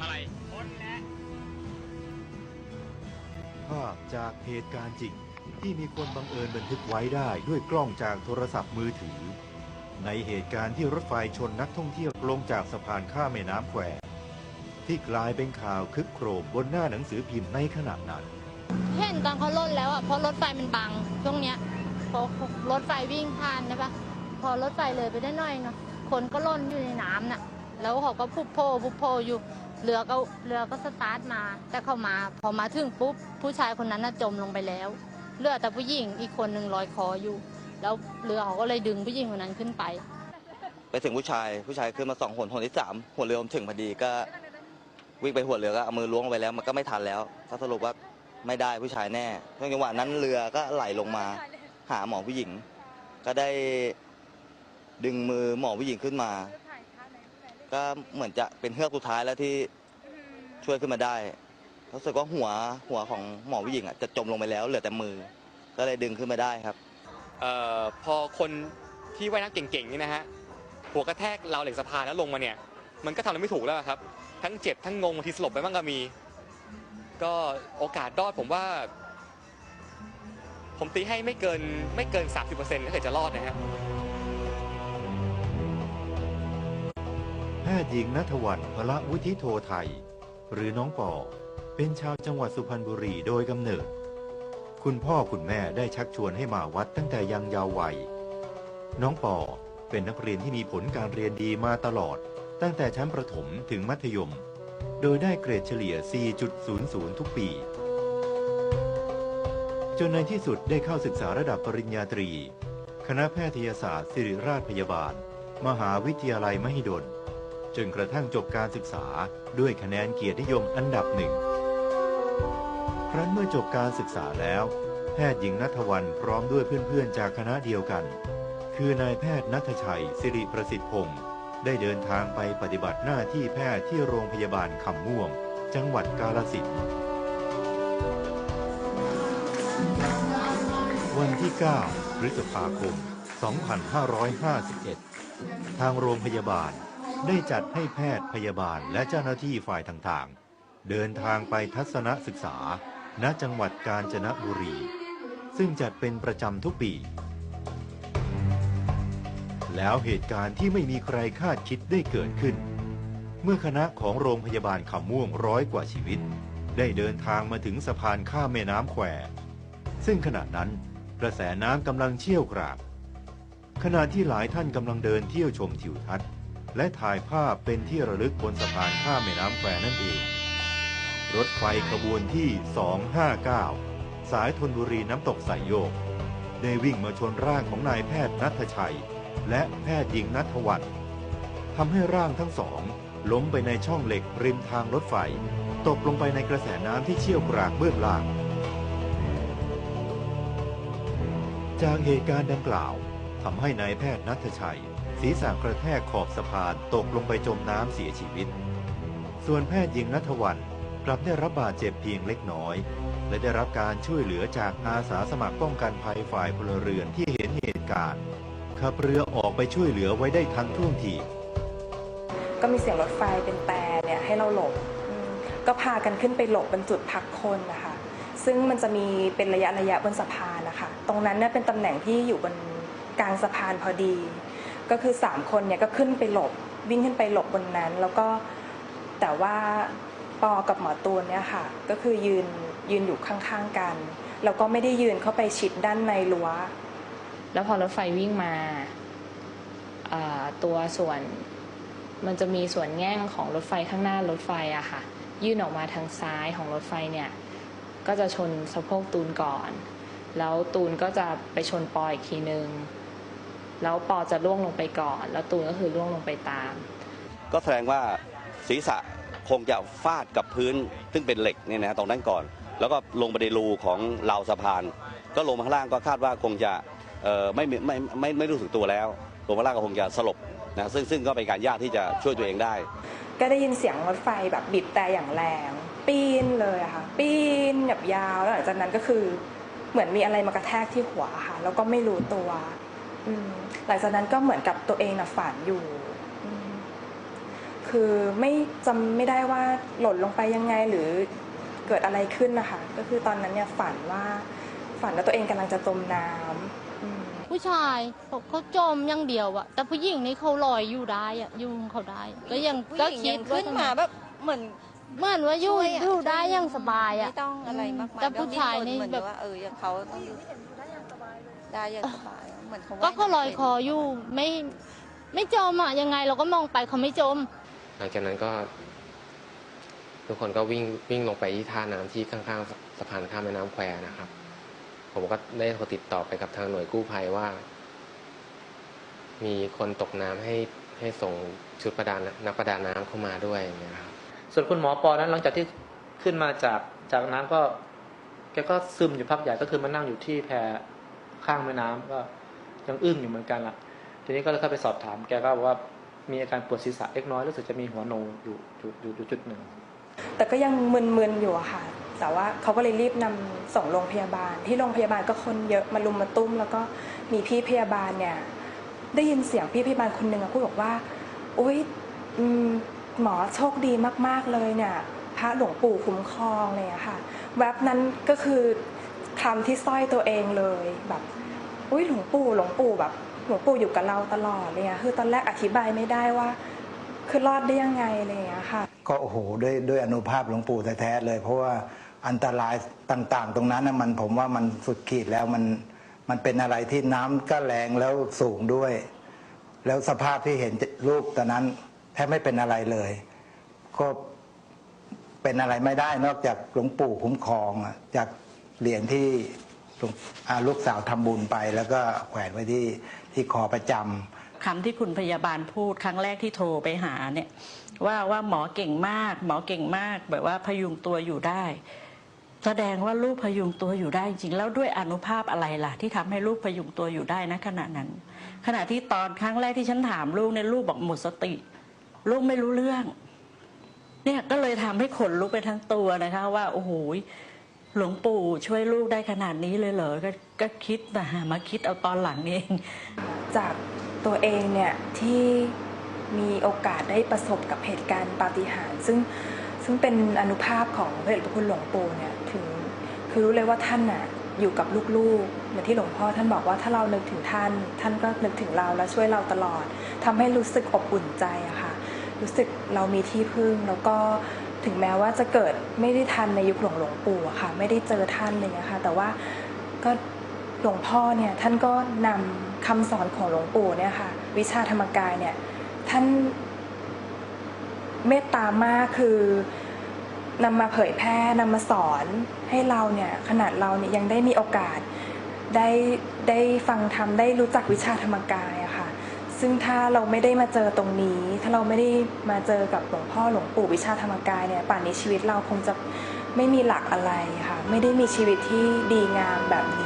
อะไรภาพจากเหตุการณ์จริง ที่มีคนบังเอิญบันทึกไว้ได้ด้วยกล้องจากโทรศัพท์มือถือ ในเหตุการณ์ที่รถไฟชนนักท่องเที่ยวลงจากสะพานข้ามแม่น้ำแควที่กลายเป็นข่าวคึกโครมบนหน้าหนังสือพิมพ์ในขณะนั้น เห็นตอนเขาล่นแล้วอะเพราะรถไฟมันบังช่วงเนี้ยพอรถไฟวิ่งผ่านใช่ปะพอรถไฟเลยไปได้หน่อยเนาะคนก็ล่นอยู่ในน้ำน่ะ แล้วเขาก็พุบโพพุบโพอยู่ เรือก็เรือก็สตาร์ทมาแต่เข้ามาพอมาถึงปุ๊บผู้ชายคนนั้นน่ะจมลงไปแล้วเหลือแต่ผู้หญิงอีกคนหนึ่งลอยคออยู่ แล้วเรือเขาก็เลยดึงผู้หญิงคนนั้นขึ้นไป ไปถึงผู้ชายผู้ชายขึ้นมาสองหนหนที่สามหัวเรือผมถึงพอดีก็วิ่งไปหัวเรือก็เอามือล้วงลงไปแล้ว มันก็ไม่ทันแล้วก็สรุปว่าไม่ได้ผู้ชายแน่ช่วงจังหวะนั้นเรือก็ไหลลงมา หาหมอผู้หญิง ก็ได้ดึงมือหมอผู้หญิงขึ้นมา ก็เหมือนจะเป็นเฮือกสุดท้ายแล้วที่ช่วยขึ้นมาได้รู้สึกว่าหัวหัวของหมอผู้หญิงอะจะจมลงไปแล้วเหลือแต่มือ ก็เลยดึงขึ้นมาได้ครับ เอ่อพอคนที่ว่ายน้ำเก่งๆนี่นะฮะหัวกระแทกราวเหล็กสะพานแล้วลงมาเนี่ย มันก็ทำอะไรไม่ถูกแล้วครับ ทั้งเจ็บทั้งงงบางทีสลบไปบ้างก็มี ก็โอกาสรอดผมว่า ผมตีให้ไม่เกินไม่เกิน 30%ถ้าเกิดจะรอดนะฮะ แพทย์หญิงนัทวันพละวุฒิโทไทย หรือน้องปอเป็นชาวจังหวัดสุพรรณบุรีโดยกำเนิด คุณพ่อคุณแม่ได้ชักชวนให้มาวัดตั้งแต่ยังเยาว์วัย น้องปอเป็นนักเรียนที่มีผลการเรียนดีมาตลอด ตั้งแต่ชั้นประถมถึงมัธยม โดยได้เกรดเฉลี่ย 4.00 ทุกปี จนในที่สุดได้เข้าศึกษาระดับปริญญาตรี คณะแพทยศาสตร์ ศิริราชพยาบาล มหาวิทยาลัยมหิดล จนกระทั่งจบการศึกษาด้วยคะแนนเกียรตินิยมอันดับหนึ่ง ครั้นเมื่อจบการศึกษาแล้ว แพทย์หญิงนัทวันพร้อมด้วยเพื่อนๆ จากคณะเดียวกัน คือนายแพทย์นัทชัย สิริประสิทธิ์พงศ์ได้เดินทางไปปฏิบัติหน้าที่แพทย์ที่โรงพยาบาลคำม่วง จังหวัดกาฬสินธุ์วันที่ 9 พฤษภาคม 2551 ทางโรงพยาบาล ได้จัดให้แพทย์พยาบาลและเจ้าหน้าที่ฝ่ายต่างๆ เดินทางไปทัศนศึกษา ณ จังหวัดกาญจนบุรี ซึ่งจัดเป็นประจำทุกปี แล้วเหตุการณ์ที่ไม่มีใครคาดคิดได้เกิดขึ้น เมื่อคณะของโรงพยาบาลคำม่วงร้อยกว่าชีวิต ได้เดินทางมาถึงสะพานข้ามแม่น้ำแควซึ่งขณะนั้นกระแสน้ำกำลังเชี่ยวกรากขณะที่หลายท่านกำลังเดินเที่ยวชมทิวทัศน์ และถ่ายภาพเป็นที่ระลึกบนสะพานข้ามแม่น้ำแควนั่นเอง รถไฟขบวนที่ 259 สายธนบุรีน้ำตกสายโยก ได้วิ่งมาชนร่างของนายแพทย์นัทชัย และแพทย์หญิงนัทวันทำให้ร่างทั้งสอง ล้มไปในช่องเหล็กริมทางรถไฟ ตกลงไปในกระแสน้ำที่เชี่ยวกรากเบื้องล่าง จากเหตุการณ์ดังกล่าว ทำให้นายแพทย์นัทชัย ศีรษะกระแทกขอบสะพานตกลงไปจมน้ำเสียชีวิต ส่วนแพทย์หญิงนัทวันกลับได้รับบาดเจ็บเพียงเล็กน้อย และได้รับการช่วยเหลือจากอาสาสมัครป้องกันภัยฝ่ายพลเรือนที่เห็นเหตุการณ์ขับเรือออกไปช่วยเหลือไว้ได้ทันท่วงทีก็มีเสียงรถไฟเป็นแต่เนี่ยให้เราหลบ ก็พากันขึ้นไปหลบบนจุดพักคนนะคะ ซึ่งมันจะมีเป็นระยะระยะบนสะพานนะคะ ตรงนั้นเนี่ยเป็นตำแหน่งที่อยู่บน กลางสะพานพอดี ก็คือ 3 คนเนี่ยก็ขึ้นไปหลบ วิ่งขึ้นไปหลบบนนั้น แล้วก็แต่ว่าปอกับหมอตูนเนี่ยค่ะ ก็คือยืนยืนอยู่ข้างๆกัน แล้วก็ไม่ได้ยืนเข้าไปชิดด้านในรั้ว แล้วพอรถไฟวิ่งมาอ่าตัวส่วนมันจะมีส่วนแง่งของรถไฟข้างหน้ารถไฟอะค่ะ ยื่นออกมาทางซ้ายของรถไฟเนี่ยก็จะชนสะโพกตูนก่อน แล้วตูนก็จะไปชนปออีกทีนึง แล้วปอจะล่วงลงไปก่อน แล้วตูนก็คือล่วงลงไปตาม ก็แสดงว่าศีรษะคงจะฟาดกับพื้น ซึ่งเป็นเหล็กเนี่ยนะตรงนั้นก่อน แล้วก็ลงไปในรูของราวสะพาน ก็ลงมาข้างล่างก็คาดว่าคงจะเอ่อไม่มีไม่ไม่ไม่รู้สึกตัวแล้วลงมาข้างล่างก็คงจะสลบนะซึ่งซึ่งก็เป็นการยากที่จะช่วยตัวเองได้ ก็ได้ยินเสียงรถไฟแบบบีบแต่อย่างแรง ปีนเลยอะค่ะ ปีนแบบยาวแล้วหลังจากนั้นก็คือเหมือนมีอะไรมากระแทกที่หัวค่ะแล้วก็ไม่รู้ตัวอืม หลังจากนั้นก็เหมือนกับตัวเองนะฝันอยู่อืมคือคือไม่จำไม่ได้ว่าหล่นลงไปยังไงหรือเกิดอะไรขึ้นนะคะ ก็คือตอนนั้นเนี่ยฝันว่าฝันว่าตัวเองกำลังจะจมน้ำอืมผู้ชายเขาเขาจมอย่างเดียวอะแต่ผู้หญิงนี่เขาลอยอยู่ได้อะอยุ่ของเขาได้ ก็ยังผู้ก็หญิงคิยัดงว่าขึ้นมาแบบเหมือนเหมือนว่าอยู่ช่วะอยู่ได้ช่วอย่างสบายอะไม่ต้องอะไรมากมายแต่ผู้ชายนี่เหมือนแบบว่าเอออย่างเขาต้องอยู่ได้อย่างสบาย เหมือนเขาก็เขาลว่อยคออยู่ไม่ไม่จมอะยังไงเราก็มองไปเขาไม่จม หลังจากนั้นก็ ทุกคนก็วิ่งวิ่งลงไปที่ท่าน้ำที่ข้างๆสะพานข้ามแม่น้ำแควนะครับ ผมก็ได้โทรติดต่อไปกับทางหน่วยกู้ภัยว่า มีคนตกน้ำให้ให้ส่งชุดประดานักประดาน้ำเข้ามาด้วยอย่างเงี้ยครับ ส่วนคุณหมอปอนั้นหลังจากที่ขึ้นมาจากจากน้ำก็ แกก็ซึมอยู่พักใหญ่ก็คือมานั่งอยู่ที่แพข้างแม่น้ำก็ ยังอึ้งอยู่เหมือนกันล่ะทีนี้ก็เลยเข้าไปสอบถามแกก็บอกว่ามีอาการปวดศีรษะเล็กน้อยรู้สึกจะมีหัวโนอยู่อยู่อยู่จุดหนึ่ง แต่ก็ยังมึนๆอยู่อะค่ะ แต่ว่าเขาก็เลยรีบนำส่งโรงพยาบาล ที่โรงพยาบาลก็คนเยอะมาลุมมาตุ้ม แล้วก็มีพี่พยาบาลเนี่ย ได้ยินเสียงพี่พยาบาลคนหนึ่งอะพูดบอกว่าโอุ้ยหมอโชคดีมากๆเลยเนี่ย พระหลวงปู่คุ้มครองเลยอะค่ะ แวบนั้นก็คือคำที่สร้อยตัวเองเลยแบบ อุ้ยหลวงปู่หลวงปู่แบบหลวงปู่อยู่กับเราตลอดเลยอะคือตอนแรกอธิบายไม่ได้ว่า คือรอดได้ยังไงอะไรอย่างเงี้ยค่ะ ก็โอ้โหด้วยด้วยอนุภาพหลวงปู่แท้ๆเลย เพราะว่าอันตรายต่างๆ ตรงนั้นนะมันผมว่ามันสุดขีดแล้วมันมันเป็นอะไรที่น้ำก็แรงแล้วสูงด้วย แล้วสภาพที่เห็นรูปตอนนั้นแทบไม่เป็นอะไรเลย ก็เป็นอะไรไม่ได้นอกจากหลวงปู่คุ้มครองจากเหรียญที่ ลูกสาวทำบุญไปแล้วก็แขวนไว้ที่ที่คอประจำคำที่คุณพยาบาลพูดครั้งแรกที่โทรไปหาเนี่ยว่าว่าหมอเก่งมาก หมอเก่งมาก แบบว่าพยุงตัวอยู่ได้ แสดงว่าลูกพยุงตัวอยู่ได้จริงแล้วด้วยอนุภาพอะไรล่ะ ที่ทำให้ลูกพยุงตัวอยู่ได้นะขณะนั้น ขณะที่ตอนครั้งแรกที่ฉันถามลูกเนี่ยลูกบอกหมดสติ ลูกไม่รู้เรื่องเนี่ยก็เลยทำให้ขนลุกไปทั้งตัวนะคะ ว่าโอ้โห หลวงปู่ช่วยลูกได้ขนาดนี้เลยเหรอ ก็ก็คิดมามาคิดเอาตอนหลังเอง จากตัวเองเนี่ยที่มีโอกาสได้ประสบกับเหตุการณ์ปาฏิหาริย์ซึ่งซึ่งเป็นอนุภาพของพระเดชพระคุณหลวงปู่เนี่ยถึงคือรู้เลยว่าท่านน่ะอยู่กับลูกๆ เหมือนที่หลวงพ่อท่านบอกว่าถ้าเรานึกถึงท่าน ท่านก็นึกถึงเราและช่วยเราตลอดทำให้รู้สึกอบอุ่นใจอะค่ะ รู้สึกเรามีที่พึ่งแล้วก็ถึงแม้ว่าจะเกิด ไม่ได้ทันในยุคหลวงหลวงปู่อะค่ะ ไม่ได้เจอท่านเลยนะคะแต่ว่าก็หลวงพ่อเนี่ยท่านก็นำคำสอนของหลวงปู่เนี่ยค่ะ วิชาธรรมกายเนี่ยท่านเมตตามากคือนำมาเผยแพร่นำมาสอนให้เราเนี่ยขนาดเราเนี่ยยังได้มีโอกาสได้ได้ฟังธรรมได้รู้จักวิชาธรรมกาย ซึ่งถ้าเราไม่ได้มาเจอตรงนี้ ถ้าเราไม่ได้มาเจอกับหลวงพ่อหลวงปู่วิชาธรรมกายเนี่ยป่านนี้ชีวิตเราคงจะไม่มีหลักอะไรค่ะ ไม่ได้มีชีวิตที่ดีงามแบบนี้